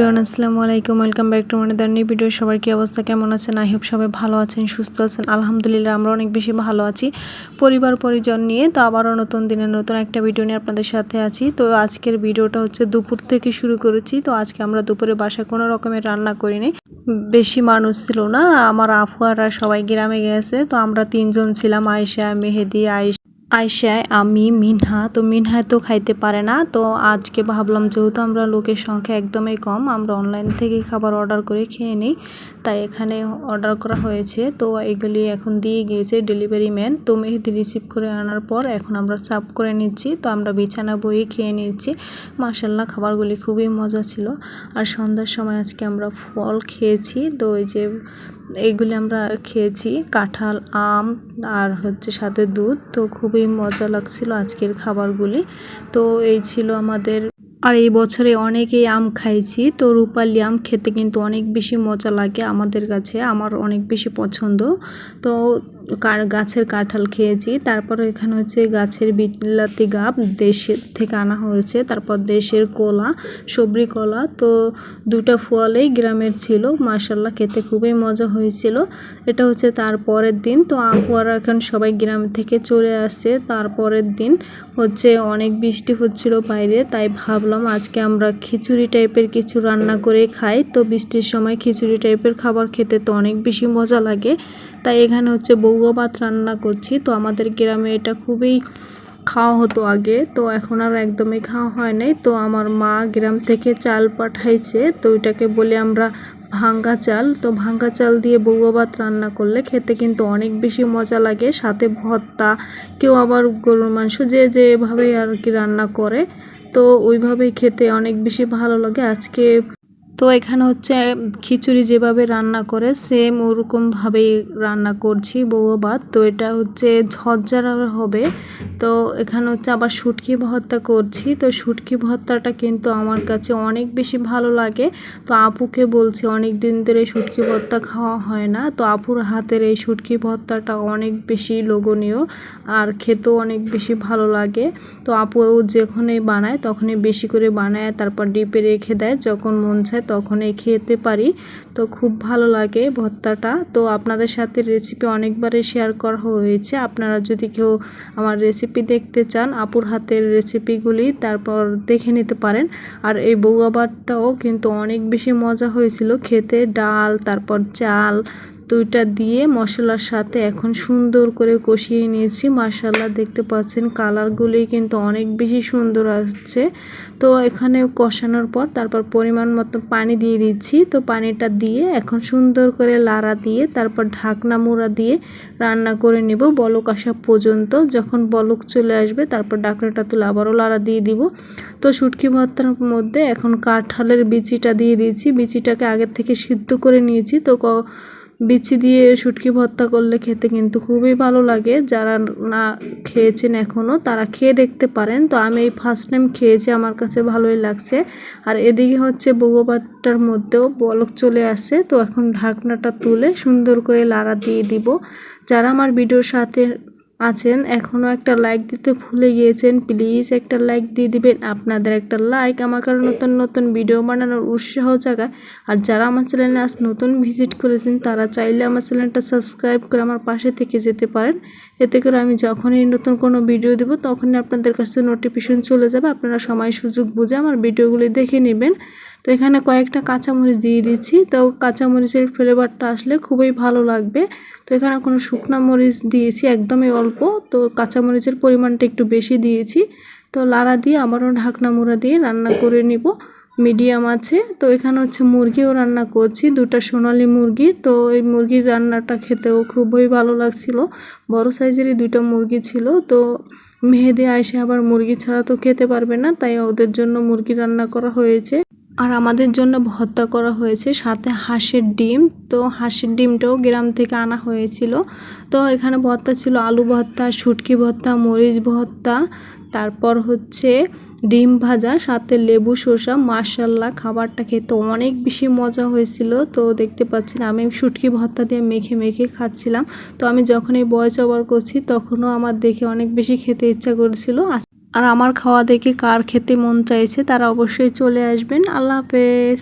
Everyone, আসসালামু আলাইকুম। Welcome back to মানে নিউ ভিডিও সবার কি অবস্থা? কেমন আছেন? আই হোপ সবাই ভালো আছেন, সুস্থ আছেন। আলহামদুলিল্লাহ, আমরা অনেক বেশি ভালো আছি। পরিবার, পরিজন নিয়ে তো আবারও নতুন দিনে নতুন একটা ভিডিও নিয়ে আপনাদের সাথে আছি। তো আজকের ভিডিওটা হচ্ছে দুপুর থেকে শুরু করেছি। তো আজকে আমরা দুপুরে বাসায় কোনো রকমের রান্না করিনি। বেশি মানুষ ছিল না। আমার আফুয়ারা সবাই গ্রামে গেছে। তো আমরা তিনজন ছিলাম, আয়শা, মেহেদি আয়সা আয়শায়, আমি মিনহা, তো মিনহা তো খাইতে পারে না। তো আজকে ভাবলাম, যেহেতু আমরা লোকের সংখ্যা একদমই কম, আমরা অনলাইন থেকে খাবার অর্ডার করে খেয়ে নিই। তাই এখানে অর্ডার করা হয়েছে। তো এগুলি এখন দিয়ে গিয়েছে ডেলিভারি ম্যান তো মেহেদি রিসিভ করে আনার পর এখন আমরা সার্ভ করে নিচ্ছি। তো আমরা বিছানা বইয়ে খেয়ে নিচ্ছি। মাসাল্লাহ খাবারগুলি খুবই মজা ছিল। আর সন্ধ্যার সময় আজকে আমরা ফল খেয়েছি। তো ওই যে এইগুলি আমরা খেয়েছি, কাঁঠাল, আম আর হচ্ছে সাথে দুধ। তো খুবই মজা লাগছিল আজকের খাবারগুলি। তো এই ছিল আমাদের, আর এই বছরে অনেকেই আম খাইছি। তো রূপালি আম খেতে কিন্তু অনেক বেশি মজা লাগে আমাদের কাছে, আমার অনেক বেশি পছন্দ। তো গাছের কাঁঠাল খেয়েছি। তারপর এখানে হচ্ছে গাছের বিলাতি গাব দেশের থেকে আনা হয়েছে। তারপর দেশের কলা সবরি কলা। তো দুটা ফলেই গ্রামের ছিল। মাসাল্লাহ খেতে খুবই মজা হয়েছিল। এটা হচ্ছে তার পরের দিন। তো আপুয়ারা এখন সবাই গ্রাম থেকে চলে আসছে। তারপরের দিন হচ্ছে অনেক বৃষ্টি হচ্ছিল বাইরে। তাই ভাবলাম আজকে আমরা খিচুড়ি টাইপের কিছু রান্না করে খাই। তো বৃষ্টির সময় খিচুড়ি টাইপের খাবার খেতে তো অনেক বেশি মজা লাগে। তাই এখানে হচ্ছে বৌয়া ভাত রান্না করছি। তো আমাদের গ্রামে এটা খুবই খাওয়া হতো আগে। তো এখন আর একদমই খাওয়া হয় নাই। তো আমার মা গ্রাম থেকে চাল পাঠাইছে। তো ওইটাকে বলে আমরা ভাঙ্গা চাল। তো ভাঙ্গা চাল দিয়ে বৌয়া ভাত রান্না করলে খেতে কিন্তু অনেক বেশি মজা লাগে। সাথে ভর্তা, কেউ আবার গরুর মাংস যে যেভাবে আর কি রান্না করে। তো ওইভাবেই খেতে অনেক বেশি ভালো লাগে। আজকে তো এখানে হচ্ছে খিচুড়ি যেভাবে রান্না করে সেম ওরকমভাবেই রান্না করছি বউ ভাত। তো এটা হচ্ছে ঝরঝরা হবে। তো এখানে হচ্ছে আবার শুটকি ভর্তা করছি। তো শুটকি ভর্তাটা কিন্তু আমার কাছে অনেক বেশি ভালো লাগে। তো আপুকে বলছি অনেক দিন ধরে শুটকি ভর্তা খাওয়া হয় না। তো আপুর হাতের এই শুটকি ভর্তাটা অনেক বেশি লোভনীয় আর খেতেও অনেক বেশি ভালো লাগে। তো আপু যেখানেই বানায় তখনই বেশি করে বানায়, তারপর ডিপে রেখে দেয়। যখন মন চায় তখনই খেতে পারি। তো খুব ভালো লাগে ভর্তাটা। তো আপনাদের সাথে রেসিপি অনেকবারই শেয়ার করা হয়েছে। আপনারা যদি কেউ আমার রেসিপি দেখতে চান, আপুর হাতের রেসিপিগুলি তারপর দেখে নিতে পারেন। আর এই বউয়াবারটাও কিন্তু অনেক বেশি মজা হয়েছিল। খেতে ডাল, তারপর চাল দুইটা দিয়ে মশলার সাথে এখন সুন্দর করে কষিয়ে নিয়েছি। মাসাল্লাহ দেখতে পাচ্ছেন কালারগুলি কিন্তু অনেক বেশি সুন্দর আসছে তো এখানে কষানোর পর তারপর পরিমাণ মতো পানি দিয়ে দিচ্ছি। তো পানিটা দিয়ে এখন সুন্দর করে লাড়া দিয়ে তারপর ঢাকনা মুড়া দিয়ে রান্না করে নিব বলক আসা পর্যন্ত। যখন বলক চলে আসবে তারপর ডাকনাটা তুলে আবারও লাড়া দিয়ে দিব। তো শুটকি ভর্তার মধ্যে এখন কাঁঠালের বিচিটা দিয়ে দিয়েছি। বিচিটাকে আগের থেকে সিদ্ধ করে নিয়েছি। তো বিচি দিয়ে শুটকি ভর্তা করলে খেতে কিন্তু খুবই ভালো লাগে। যারা না খেয়েছেন এখনও তারা খেয়ে দেখতে পারেন। তো আমি এই ফার্স্ট টাইম খেয়েছি, আমার কাছে ভালোই লাগছে। আর এদিকে হচ্ছে বগোবারটার মধ্যেও বলক চলে আসে। তো এখন ঢাকনাটা তুলে সুন্দর করে লাড়া দিয়ে দিব। যারা আমার ভিডিওর সাথে আছেন এখনও একটা লাইক দিতে ভুলে গিয়েছেন প্লিজ একটা লাইক দিয়ে দিবেন। আপনাদের একটা লাইক আমার কারণ নতুন নতুন ভিডিও বানানোর উৎসাহ জায়গায় আর যারা আমার চ্যানেলে আজ নতুন ভিজিট করেছেন, তারা চাইলে আমার চ্যানেলটা সাবস্ক্রাইব করে আমার পাশে থেকে যেতে পারেন। এতে করে আমি যখনই নতুন কোনো ভিডিও দেবো, তখনই আপনাদের কাছে নোটিফিকেশন চলে যাবে। আপনারা সময় সুযোগ বুঝে আমার ভিডিওগুলি দেখে নেবেন। তো এখানে কয়েকটা কাঁচামরিচ দিয়ে দিচ্ছি। তো কাঁচামরিচের ফ্লেভারটা আসলে খুবই ভালো লাগবে। তো এখানে কোনো শুকনো মরিচ দিয়েছি, একদমই অল্প। তো কাঁচামরিচের পরিমাণটা একটু বেশি দিয়েছি। তো লাড়া দিয়ে আবারও ঢাকনা মুড়া দিয়ে রান্না করে নিব। মিডিয়াম আছে। তো এখানে হচ্ছে মুরগিও রান্না করছি, দুটা সোনালি মুরগি। তো এই মুরগির রান্নাটা খেতেও খুবই ভালো লাগছিল। বড় সাইজেরই দুইটা মুরগি ছিল। তো মেহেদি আইসে আবার মুরগি ছাড়া তো খেতে পারবে না, তাই ওদের জন্য মুরগি রান্না করা হয়েছে। আর আমাদের জন্য ভর্তা করা হয়েছে সাথে হাঁসের ডিম। তো হাঁসের ডিমটাও গ্রাম থেকে আনা হয়েছিল। তো এখানে ভর্তা ছিল আলু ভর্তা, শুটকি ভর্তা, মরিচ ভর্তা, তারপর হচ্ছে ডিম ভাজা, সাথে লেবু, শসা মার্শাল্লাহ খাবারটা খেতে অনেক বেশি মজা হয়েছিল। তো দেখতে পাচ্ছেন আমি শুটকি ভর্তা দিয়ে মেখে মেখে খাচ্ছিলাম। তো আমি যখন এই বয়স ওভার করছি, তখনও আমার দেখে অনেক বেশি খেতে ইচ্ছা করেছিল। আর আমার খাওয়া দেখে কার খেতে মন চাইছে তারা অবশ্যই চলে আসবেন। আল্লাহ হাফেজ।